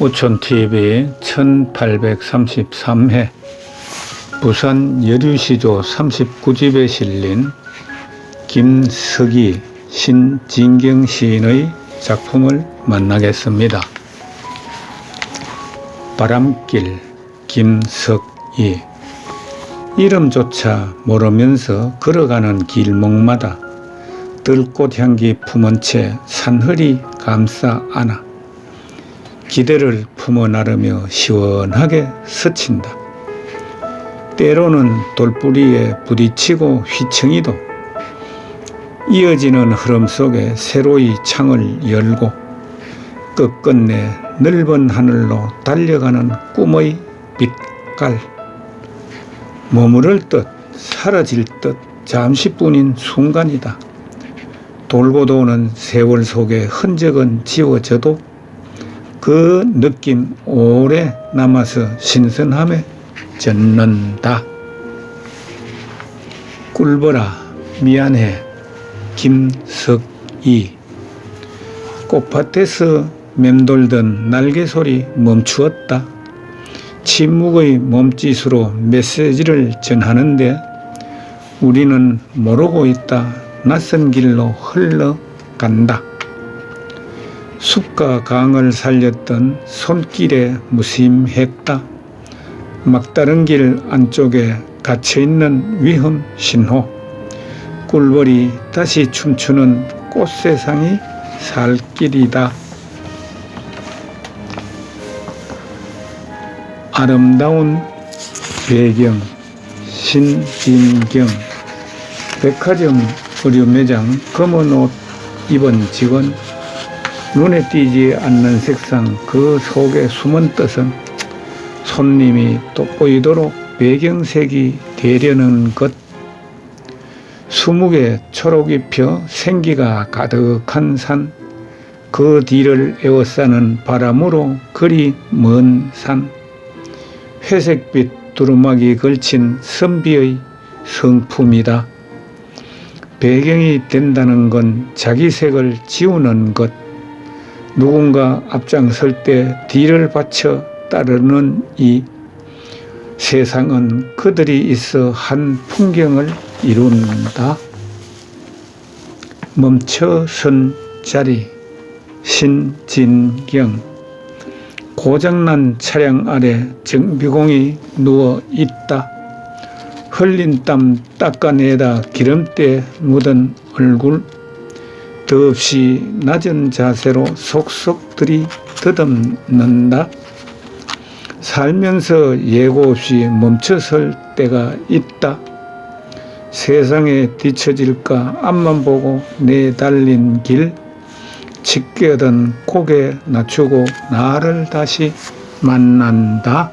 우촌TV 1833회 부산 여류시조 39집에 실린 김석희 신진경 시인의 작품을 만나겠습니다. 바람길 김석희 이름조차 모르면서 걸어가는 길목마다 들꽃 향기 품은 채 산허리 감싸 안아 기대를 품어 나르며 시원하게 스친다. 때로는 돌뿌리에 부딪히고 휘청이도 이어지는 흐름 속에 새로이 창을 열고 끝끝내 넓은 하늘로 달려가는 꿈의 빛깔 머무를 듯 사라질 듯 잠시뿐인 순간이다. 돌고 도는 세월 속의 흔적은 지워져도 그 느낌 오래 남아서 신선함에 젖는다. 꿀보라 미안해 김석이 꽃밭에서 맴돌던 날개 소리 멈추었다. 침묵의 몸짓으로 메시지를 전하는데 우리는 모르고 있다. 낯선 길로 흘러간다. 숲과 강을 살렸던 손길에 무심했다. 막다른 길 안쪽에 갇혀있는 위험 신호. 꿀벌이 다시 춤추는 꽃세상이 살 길이다. 아름다운 배경 신진경 백화점 의류 매장 검은 옷 입은 직원 눈에 띄지 않는 색상 그 속에 숨은 뜻은 손님이 돋보이도록 배경색이 되려는 것 수묵에 초록이 펴 생기가 가득한 산 그 뒤를 에워싸는 바람으로 그리 먼 산 회색빛 두루마기 걸친 선비의 성품이다. 배경이 된다는 건 자기 색을 지우는 것. 누군가 앞장설 때 뒤를 받쳐 따르는 이 세상은 그들이 있어 한 풍경을 이룬다. 멈춰 선 자리 신진경 고장난 차량 아래 정비공이 누워 있다. 흘린 땀 닦아내다 기름때 묻은 얼굴 더없이 낮은 자세로 속속 들이 더듬는다. 살면서 예고 없이 멈춰설 때가 있다. 세상에 뒤처질까 앞만 보고 내달린 길 짙게든 고개 낮추고 나를 다시 만난다.